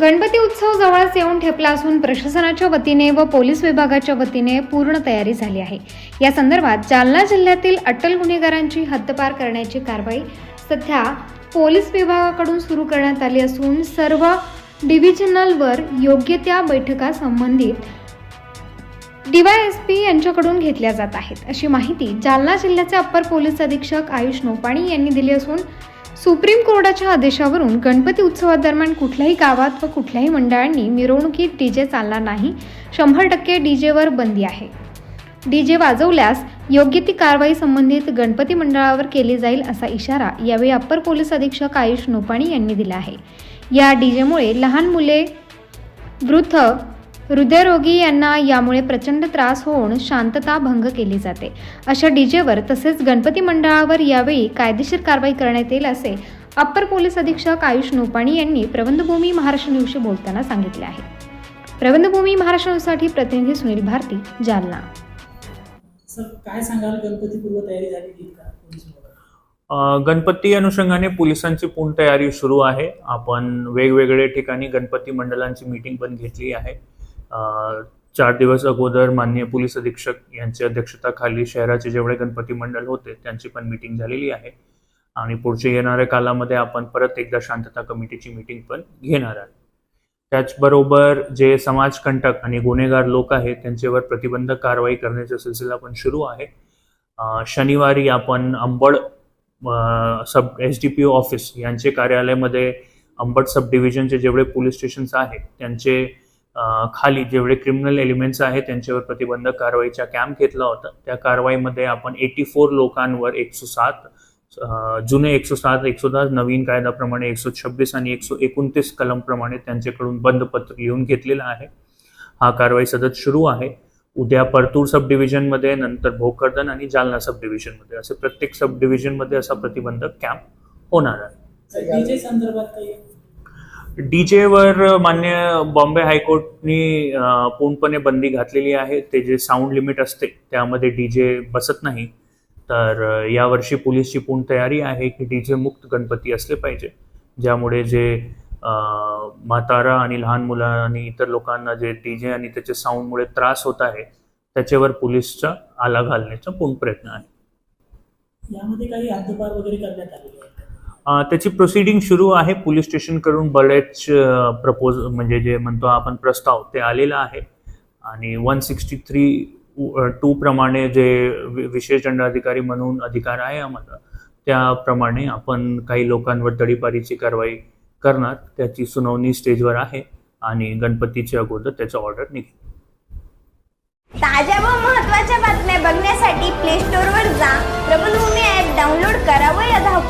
गणपती उत्सव जवळच येऊन ठेपला असून प्रशासनाच्या वतीने व पोलीस विभागाच्या वतीने पूर्ण तयारी झाली आहे. या संदर्भात जालना जिल्ह्यातील अटल गुन्हेगारांची हद्दपार करण्याची कारवाई सध्या पोलीस विभागाकडून सुरू करण्यात आली असून सर्व डिव्हिजनलवर योग्य त्या बैठका संबंधित डीवायएसपी यांच्याकडून घेतल्या जात आहेत. अशी माहिती जालना जिल्ह्याचे अप्पर पोलीस अधीक्षक आयुष नोपाणी यांनी दिली असून सुप्रीम कोर्टाच्या आदेशावरून गणपती उत्सवादरम्यान कुठल्याही गावात व कुठल्याही मंडळांनी मिरवणुकीत डी जे चालणार नाही शंभर टक्के डी जेवर बंदी आहे. डी जे वाजवल्यास योग्य ती कारवाई संबंधित गणपती मंडळावर केली जाईल असा इशारा यावेळी अप्पर पोलीस अधीक्षक आयुष नोपाणी यांनी दिला आहे. या डी जेमुळे लहान मुले वृद्ध हृदयरोगी यांना यामुळे प्रचंड त्रास होऊन शांतता भंग केली जाते. अशा डीजेवर तसेच गणपती मंडळावर यावेळी कायदेशीर कारवाई करण्यात येईल असे अप्पर पोलीस अधीक्षक आयुष नोपाणी यांनी प्रबंधभूमी महाराष्ट्र न्यूजशी बोलताना सांगितले आहे. प्रबंधभूमी महाराष्ट्र न्यूजसाठी प्रतिनिधी सुनील भारती जालना. सर काय सांगाल? गणपती पूर्व तयारी झालेली आहे का पोलीस विभागात? अ, गणपती अनुषंगाने पोलिसांची पूर्ण तयारी सुरू आहे. आपण वेगवेगळे ठिकाणी गणपती मंडळांची मीटिंग पण घेतली आहे. चार दिवस अगोदर माननीय पोलीस अधीक्षक यांच्या अध्यक्षताखाली शहराचे जेवढे गणपती मंडळ होते त्यांची पण मीटिंग झालेली आहे. आणि पुढच्या येणाऱ्या कालामध्ये आपण परत एकदा शांतता कमिटीची मीटिंग पण घेणार आहोत. त्याचबरोबर जे समाजकंटक आणि गुन्हेगार लोक आहेत त्यांच्यावर प्रतिबंधक कारवाई करण्याचा सिलसिला पण सुरू आहे. शनिवारी आपण Ambad sub S D P O office यांचे कार्यालयामध्ये अंबड सब डिव्हिजनचे जेवढे पोलीस स्टेशन्स आहेत त्यांचे खाली जेवढे क्रिमिनल एलिमेंट्स आहेत त्यांच्यावर प्रतिबंधक कारवाईचा कॅम्प घेतला होता. त्या कारवाईमध्ये आपण एटी फोर लोकांवर एकशे सात जुने एकशे सात एकशे दहा नवीन कायद्याप्रमाणे एकशे छब्बीस आणि एकशे एकोणतीस कलमप्रमाणे त्यांच्याकडून बंदपत्र लिहून घेतलेलं आहे. हा कारवाई सतत सुरू आहे. उद्या परतूर सब डिव्हिजनमध्ये नंतर भोकरदन आणि जालना सब डिव्हिजनमध्ये असे प्रत्येक सब डिव्हिजनमध्ये असा प्रतिबंधक कॅम्प होणार आहे. संदर्भात डीजेवर मान्य बॉम्बे हायकोर्टनी पूर्णपणे बंदी घातलेली आहे. ते जे साऊंड लिमिट असते त्यामध्ये डीजे बसत नाही. तर यावर्षी पोलीसची पूर्ण तयारी आहे की डीजे मुक्त गणपती असले पाहिजे. ज्यामुळे जे म्हातारा आणि लहान मुलं आणि इतर लोकांना जे डीजे आणि त्याच्या साऊंडमुळे त्रास होत आहे त्याच्यावर पोलीसचा आला घालण्याचा पूर्ण प्रयत्न आहे. यामध्ये काही हद्दपार वगैरे करण्यात आलेली आहे त्याची प्रोसिडिंग सुरू आहे. पोलीस स्टेशनकडून बरेच प्रपोज म्हणजे जे म्हणतो आपण प्रस्ताव ते आलेला आहे. आणि वन सिक्स्टी थ्री टू प्रमाणे जे वि- विशेष दंडाधिकारी म्हणून अधिकार आहे आम्हाला त्याप्रमाणे आपण काही लोकांवर तडीपारीची कारवाई करणार. त्याची सुनावणी स्टेजवर आहे आणि गणपतीच्या अगोदर त्याचा ऑर्डर निघेल. ताज्या व महत्त्वाच्या बातम्या बघण्यासाठी